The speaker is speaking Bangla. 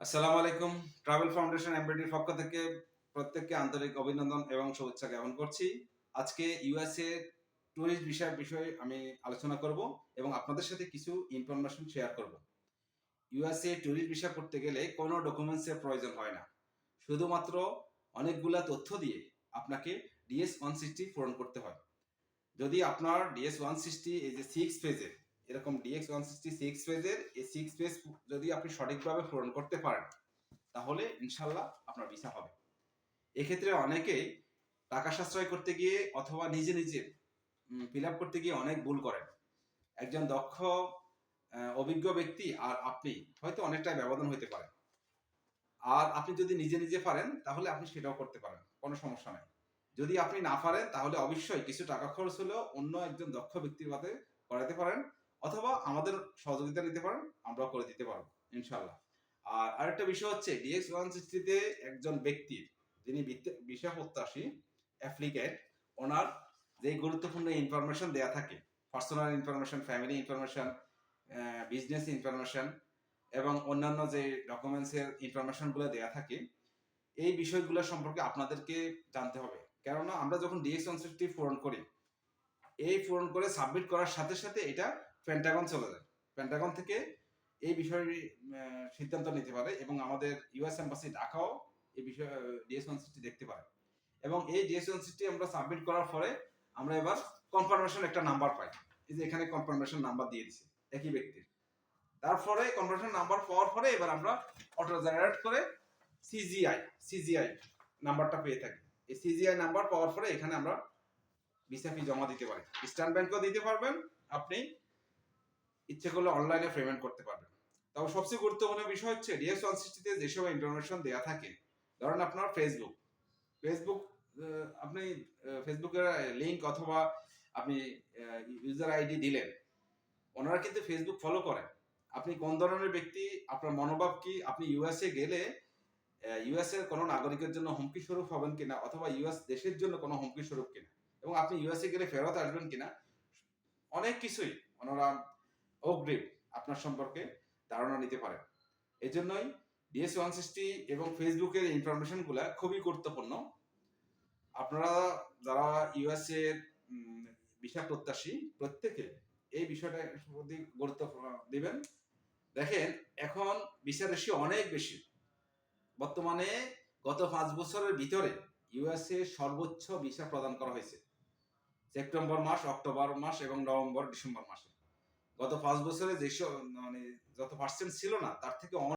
আসসালামু আলাইকুম। ট্রাভেল ফাউন্ডেশন এমবিডির পক্ষ থেকে প্রত্যেককে আন্তরিক অভিনন্দন এবং শুভেচ্ছা জ্ঞাপন করছি। আজকে ইউএসএ ট্যুরিস্ট বিষয়ের বিষয়ে আমি আলোচনা করব এবং আপনাদের সাথে কিছু ইনফরমেশন শেয়ার করব। ইউএসএ ট্যুরিস্ট ভিসা করতে গেলে কোনো ডকুমেন্টসের প্রয়োজন হয় না। শুধুমাত্র অনেকগুলা তথ্য দিয়ে আপনাকে ডিএস ওয়ান সিক্সটি পূরণ করতে হয়। যদি আপনার ডিএস ওয়ান সিক্সটি এই যে সিক্স পেজের এরকম ডিএক্স ওয়ান সিক্সটি সিক্স পেজের এই সিক্স পেজ যদি আপনি সঠিকভাবে পূরণ করতে পারেন, তাহলে ইনশাল্লাহ আপনার ভিসা হবে। এক্ষেত্রে অনেকেই টাকা সাশ্রয় করতে গিয়ে অথবা নিজে নিজে ফিল আপ করতে গিয়ে অনেক ভুল করেন। একজন দক্ষ অভিজ্ঞ ব্যক্তি আর আপনি হয়তো অনেকটাই ব্যবধান হইতে পারে। আর আপনি যদি নিজে নিজে পারেন, তাহলে আপনি সেটাও করতে পারেন, কোনো সমস্যা নাই। যদি আপনি না পারেন, তাহলে অবশ্যই কিছু টাকা খরচ হলেও অন্য একজন দক্ষ ব্যক্তির হাতে করাতে পারেন। অথবা আমাদের সহযোগিতা নিতে পারেন, আমরাও করে দিতে পারব ইনশাল্লাহ আর আরেকটা বিষয় হচ্ছে ডিএক্স ওয়ান সিক্সটিতে একজন ব্যক্তির, যিনি বিষয় প্রত্যাশী অ্যাপ্লিকেন্ট, ওনার যে গুরুত্বপূর্ণ ইনফরমেশন দেয়া থাকে, personal information, family information business information, এবং অন্যান্য যে ডকুমেন্টসের ইনফরমেশনগুলো দেয়া থাকে, এই বিষয়গুলো সম্পর্কে আপনাদেরকে জানতে হবে। কেননা আমরা যখন ডিএক্স ওয়ান সিক্সটি পূরণ করি, এই পূরণ করে সাবমিট করার সাথে সাথে এটা পেন্টাগন চলে যায়। পেন্টাগন থেকে এই বিষয়ে সিদ্ধান্ত নিতে পারে এবং আমাদের ইউএস এম্বাসি ঢাকাও এই বিষয়ে ডিএস ওয়ান সিক্সটি দেখতে পারে। এবং এই ডিএস ওয়ান সিক্সটি আমরা সাবমিট করার পরে আমরা এবার কনফার্মেশন একটা নাম্বার পাই। এই যে এখানে কনফার্মেশন নাম্বার দিয়ে দিছে, একই ব্যক্তির। তারপরে কনফার্মেশন নাম্বার পাওয়ার পরে এবার আমরা অটো জেনারেট করে সিজিআই সিজিআই নাম্বারটা পেয়ে থাকি। এই সিজিআই নাম্বার পাওয়ার পরে এখানে আমরা ভিসা জমা দিতে পারি। ইস্টার্ন ব্যাংকও দিতে পারবেন। আপনি ইচ্ছে করলে অনলাইনে পেমেন্ট করতে পারবেন তবে সবচেয়ে গুরুত্বপূর্ণ বিষয় হচ্ছে ডিএস ওয়ান সিক্সটিতে যেসব ইনফরমেশন দেওয়া থাকে, ধরেন আপনার ফেসবুক ফেসবুক আপনি ফেসবুকের লিংক অথবা আপনি ইউজার আইডি দিলেন, ওনারা কিন্তু ফেসবুক ফলো করেন। আপনি কোন ধরনের ব্যক্তি, আপনার মনোভাব কি, আপনি ইউএসএ গেলে ইউএস এর কোনো নাগরিকের জন্য হুমকি স্বরূপ হবেন কিনা, অথবা ইউএস দেশের জন্য কোনো হুমকি স্বরূপ কিনা, এবং আপনি ইউএসএ গেলে ফেরত আসবেন কিনা, অনেক কিছুই ওনারা অগ্রিম আপনার সম্পর্কে ধারণা নিতে পারেন। এই জন্যই ডিএস ওয়ান সিক্সটি এবং ফেসবুকের ইনফরমেশনগুলো খুবই গুরুত্বপূর্ণ। আপনারা যারা ইউএসএ বিষয় প্রত্যাশী, প্রত্যেকে এই বিষয়টার প্রতি গুরুত্ব দিবেন। দেখেন, এখন ভিসা রেশিও অনেক বেশি। বর্তমানে গত পাঁচ বছরের ভিতরে ইউএসএ সর্বোচ্চ ভিসা প্রদান করা হয়েছে। সেপ্টেম্বর মাস, অক্টোবর মাস এবং নভেম্বর, ডিসেম্বর মাসে। গত পাঁচ বছরে যেসব মানে যত পার্সেন্ট ছিল না তার থেকে